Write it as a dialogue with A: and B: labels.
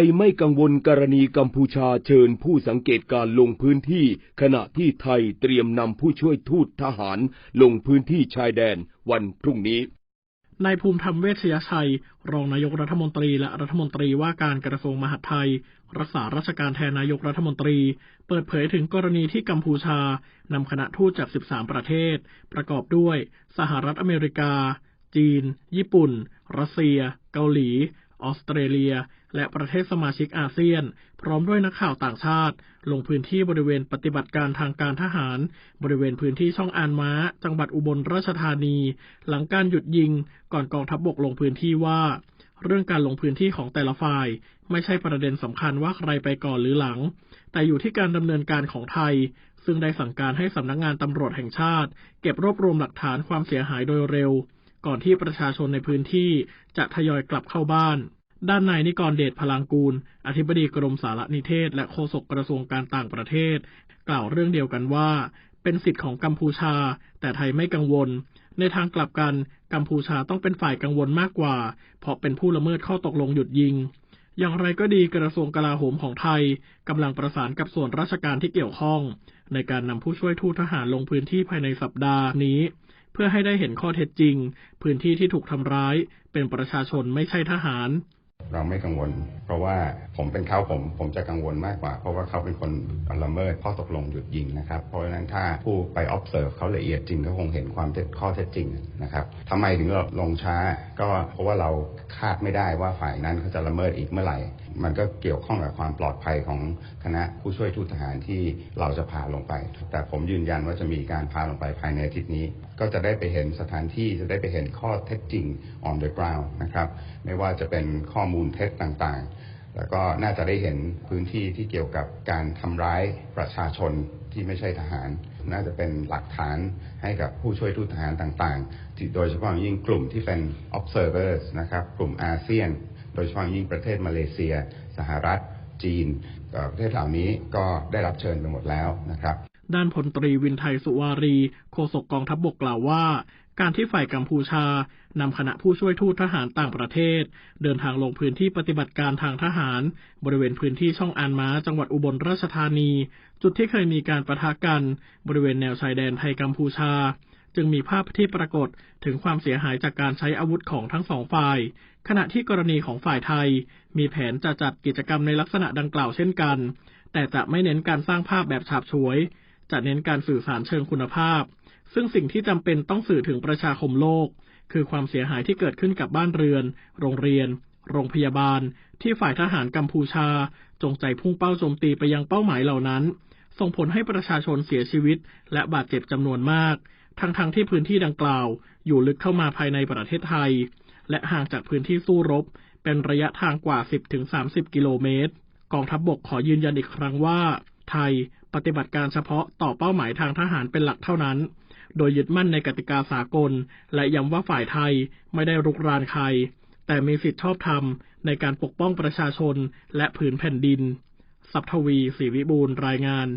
A: ยไม่กังวลกรณีกัมพูชาเชิญผู้สังเกตการลงพื้นที่ ขณะที่ไทยเตรียมนำผู้ช่วยทูตทหารลงพื้นที่ชายแดนวันพรุ่งนี้
B: นายภูมิธรรมเวชยชัย รองนายกรัฐมนตรีและรัฐมนตรีว่าการกระทรวงมหาดไทย รักษาราชการแทนนายกรัฐมนตรี เปิดเผยถึงกรณีที่กัมพูชานำคณะทูตจาก 13 ประเทศ ประกอบด้วย สหรัฐอเมริกา จีน ญี่ปุ่น รัสเซีย เกาหลี ออสเตรเลีย และประเทศสมาชิกอาเซียน พร้อมด้วยนักข่าวต่างชาติ ลงพื้นที่บริเวณปฏิบัติการทางการทหาร บริเวณพื้นที่ช่องอานม้า จังหวัดอุบลราชธานี หลังการหยุดยิง ก่อนกองทัพบบกลงพื้นที่ว่า เรื่องการลงพื้นที่ของแต่ละฝ่าย ไม่ใช่ประเด็นสำคัญว่าใครไปก่อนหรือหลัง แต่อยู่ที่การดำเนินการของไทยซึ่งได้สั่งการให้สำนักงานตำรวจแห่งชาติ เก็บรวบรวมหลักฐานความเสียหายโดยเร็ว ก่อนที่ประชาชนในพื้นที่จะทยอยกลับเข้าบ้าน ด้านนายนิกรเดชพลางกูล อธิบดีกรมสารนิเทศ และโฆษกกระทรวงการต่างประเทศ กล่าวเรื่องเดียวกันว่า เป็นสิทธิ์ของกัมพูชา แต่ไทยไม่กังวล ในทางกลับกัน กัมพูชาต้องเป็นฝ่ายกังวลมากกว่า เพราะเป็นผู้ละเมิดข้อตกลงหยุดยิง อย่างไรก็ดีกระทรวงกลาโหมของไทยกำลังประสานกับส่วนราชการที่เกี่ยวข้อง ในการนำผู้ช่วยทูตทหารลงพื้นที่ภายในสัปดาห์นี้เพื่อให้ได้เห็นข้อเท็จจริง พื้นที่ที่ถูกทำร้าย เป็นประชาชนไม่ใช่ทหาร
C: เราไม่กังวล เพราะว่าผมเป็นเขาผม ผมจะกังวลมากกว่า เพราะว่าเขาเป็นคนละเมิดข้อตกลงหยุดยิงนะครับ เพราะฉะนั้นถ้าผู้ไป observe เขาละเอียดจริงก็คงเห็นความเท็จข้อเท็จจริงนะครับทำไมถึงเราลงช้าก็เพราะว่าเราคาดไม่ได้ว่าฝ่ายนั้นเขาจะละเมิดอีกเมื่อไหร่ มันก็เกี่ยวข้องกับความปลอดภัยของคณะผู้ช่วยทูตทหารที่เราจะพาลงไป แต่ผมยืนยันว่าจะมีการพาลงไปภายในอาทิตย์นี้ ก็จะได้ไปเห็นสถานที่จะได้ไปเห็นข้อเท็จจริง on the ground นะครับไม่ว่าจะเป็นข้อมมูลเท็จต่างๆ แล้วก็น่าจะได้เห็นพื้นที่ที่เกี่ยวกับการทำร้ายประชาชนที่ไม่ใช่ทหาร น่าจะเป็นหลักฐานให้กับผู้ช่วยทูตทหารต่างๆที่โดยเฉพาะยิ่งกลุ่มที่เป็น observers นะครับกลุ่มอาเซียน โดยเฉพาะยิ่งประเทศมาเลเซีย สหรัฐ จีนประเทศเหล่านี้ก็ได้รับเชิญไปหมดแล้วนะครับ
B: ด้านพลตรีวินไทยสุวารี โฆษกกองทัพบบกกล่าวว่า การที่ฝ่ายกัมพูชานำคณะผู้ช่วยทูตทหารต่างประเทศ เดินทางลงพื้นที่ปฏิบัติการทางทหาร บริเวณพื้นที่ช่องอานม้า จังหวัดอุบลราชธานี จุดที่เคยมีการประทะกันบริเวณแนวชายแดนไทยกัมพูชา จึงมีภาพที่ปรากฏถึงความเสียหายจากการใช้อาวุธของทั้งสองฝ่าย ขณะที่กรณีของฝ่ายไทย มีแผนจะจัดกิจกรรมในลักษณะดังกล่าวเช่นกัน แต่จะไม่เน้นการสร้างภาพแบบฉาบฉวย จะเน้นการสื่อสารเชิงคุณภาพ ซึ่งสิ่งที่จำเป็นต้องสื่อถึงประชาคมโลก คือความเสียหายที่เกิดขึ้นกับบ้านเรือน โรงเรียน โรงพยาบาล ที่ฝ่ายทหารกัมพูชา จงใจพุ่งเป้าโจมตีไปยังเป้าหมายเหล่านั้น ส่งผลให้ประชาชนเสียชีวิต และบาดเจ็บจำนวนมาก ทั้งๆทที่พื้นที่ดังกล่าว อยู่ลึกเข้ามาภายในประเทศไทย และห่างจากพื้นที่สู้รบ เป็นระยะทางกว่า 10-30 กิโลเมตรกองทัพบบกขอยืนยันอีกครั้งว่า ไทย ปฏิบัติการเฉพาะต่อเป้าหมายทางทหารเป็นหลักเท่านั้น โดยยึดมั่นในกติกาสากล และย้ำว่าฝ่ายไทยไม่ได้รุกรานใคร แต่มีสิทธิชอบธรรมในการปกป้องประชาชนและผืนแผ่นดิน สับทวีศรีวิบูลรายงาน